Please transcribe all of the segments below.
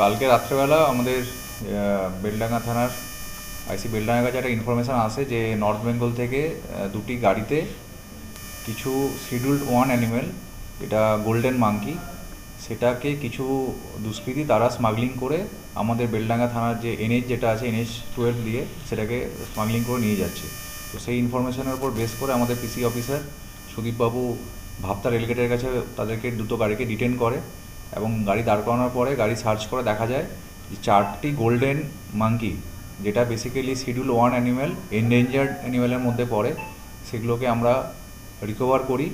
কালকে রাত্রেবেলা আমাদের বেলডাঙ্গা থানার আইসি বেলডাঙ্গা কাছে একটা ইনফরমেশান আসে যে নর্থ বেঙ্গল থেকে দুটি গাড়িতে কিছু শিডিউল্ড ওয়ান অ্যানিমেল এটা গোল্ডেন মাঙ্কি সেটাকে কিছু দুষ্কৃতী তারা স্মাগলিং করে আমাদের বেলডাঙ্গা থানার যে এনএইচ যেটা আছে এনএইচ টুয়েলভ দিয়ে সেটাকে স্মাগলিং করে নিয়ে যাচ্ছে। তো সেই ইনফরমেশনের উপর বেস করে আমাদের পিসি অফিসার সুদীপবাবু ভাবতা রেলগেটের কাছে তাদেরকে দুটো গাড়িকে ডিটেন করে। এবং গাড়ি দাঁড় করানোর পরে গাড়ি সার্চ করে দেখা যায় যে চারটি গোল্ডেন মাঙ্কি, যেটা basically schedule one animal endangered অ্যানিম্যালের মধ্যে পড়ে, সেগুলোকে আমরা রিকভার করি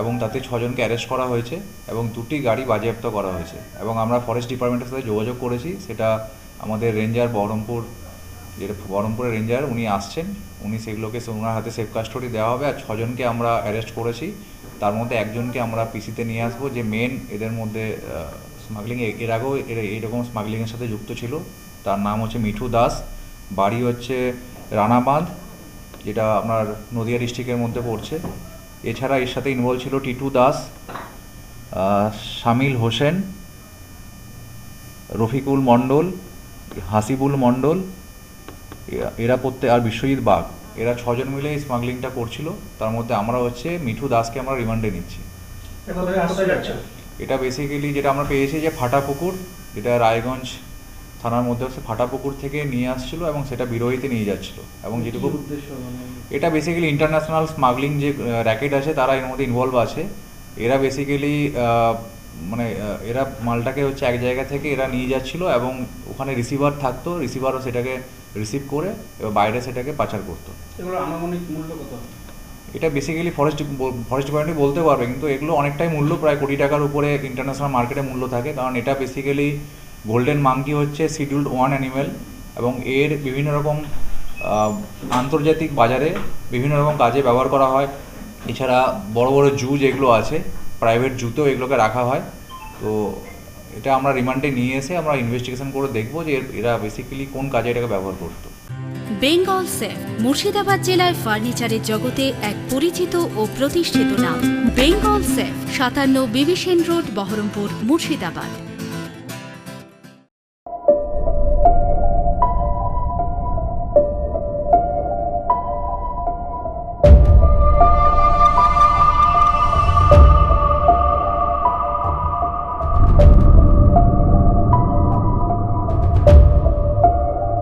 এবং তাতে ছজনকে অ্যারেস্ট করা হয়েছে এবং দুটি গাড়ি বাজেয়াপ্ত করা হয়েছে। এবং আমরা ফরেস্ট ডিপার্টমেন্টের সাথে যোগাযোগ করেছি, সেটা আমাদের রেঞ্জার বহরমপুর যেটা বহরমপুরের রেঞ্জার, উনি আসছেন। উনি সেগুলোকে ওনার হাতে সেফ কাস্টডি দেওয়া হবে। আর ছজনকে আমরা অ্যারেস্ট করেছি। তার মধ্যে একজনকে আমরা পিসিতে নিয়ে আসব। যে মেন এদের মধ্যে স্মাগলিং এর আগেও এইরকম স্মাগলিংয়ের সাথে যুক্ত ছিল। তার নাম হচ্ছে মিঠু দাস। বাড়ি হচ্ছে রানাবাঁধ, যেটা আপনার নদিয়া ডিস্ট্রিক্টের মধ্যে পড়ছে। এছাড়া এর সাথে ইনভলভ ছিল টিটু দাস শামিল হোসেন, রফিকুল মণ্ডল, হাসিবুল মণ্ডল এরা- প্রত্যেক আর বিশ্বজিৎ বাঘ। এরা ছজন মিলে এই স্মাগলিংটা করছিল। তার মধ্যে আমরা হচ্ছে মিঠু দাসকে আমরা রিমান্ডে নিচ্ছি। এটা বেসিক্যালি যেটা আমরা পেয়েছি যে ফাটাপুকুর যেটা রায়গঞ্জ থানার মধ্যে হচ্ছে ফাটাপুকুর থেকে নিয়ে আসছিল এবং সেটা বিরোহীতে নিয়ে যাচ্ছিল। এবং যেটুকু মানে? এটা বেসিক্যালি ইন্টারন্যাশনাল স্মাগলিং যে র্যাকেট আছে তারা এর মধ্যে ইনভলভ আছে। এরা বেসিক্যালি মানে এরা মালটাকে হচ্ছে এক জায়গা থেকে এরা নিয়ে যাচ্ছিল এবং ওখানে রিসিভার থাকতো। রিসিভারও সেটাকে রিসিভ করে এবার বাইরে সেটাকে পাচার করতো। এগুলো আনুমানিক মূল্য কত? এটা বেসিক্যালি ফরেস্ট ফরেস্ট ডিপার্টমেন্ট বলতে পারবে কিন্তু এগুলো অনেকটাই মূল্য প্রায় কোটি টাকার উপরে ইন্টারন্যাশনাল মার্কেটে মূল্য থাকে। কারণ এটা বেসিক্যালি গোল্ডেন মাঙ্কি হচ্ছে শিডিউল্ড ওয়ান অ্যানিমেল এবং এর বিভিন্ন রকম আন্তর্জাতিক বাজারে বিভিন্ন রকম কাজে ব্যবহার করা হয়। এছাড়া বড় বড় জু যেগুলো আছে প্রাইভেট জুতেও এগুলোকে রাখা হয়। তো এটা আমরা রিমান্ডে নিয়ে এসে আমরা ইনভেস্টিগেশন করে দেখব যে এর- বেসিক্যালি কোন কাজে এটাকে ব্যবহার করতো। বেঙ্গল সেফ মুর্শিদাবাদ জেলায় ফার্নিচারের জগতে এক পরিচিত ও প্রতিষ্ঠিত নাম। বেঙ্গল সেফ সাতান্ন বিবিসেন রোড, বহরমপুর, মুর্শিদাবাদ।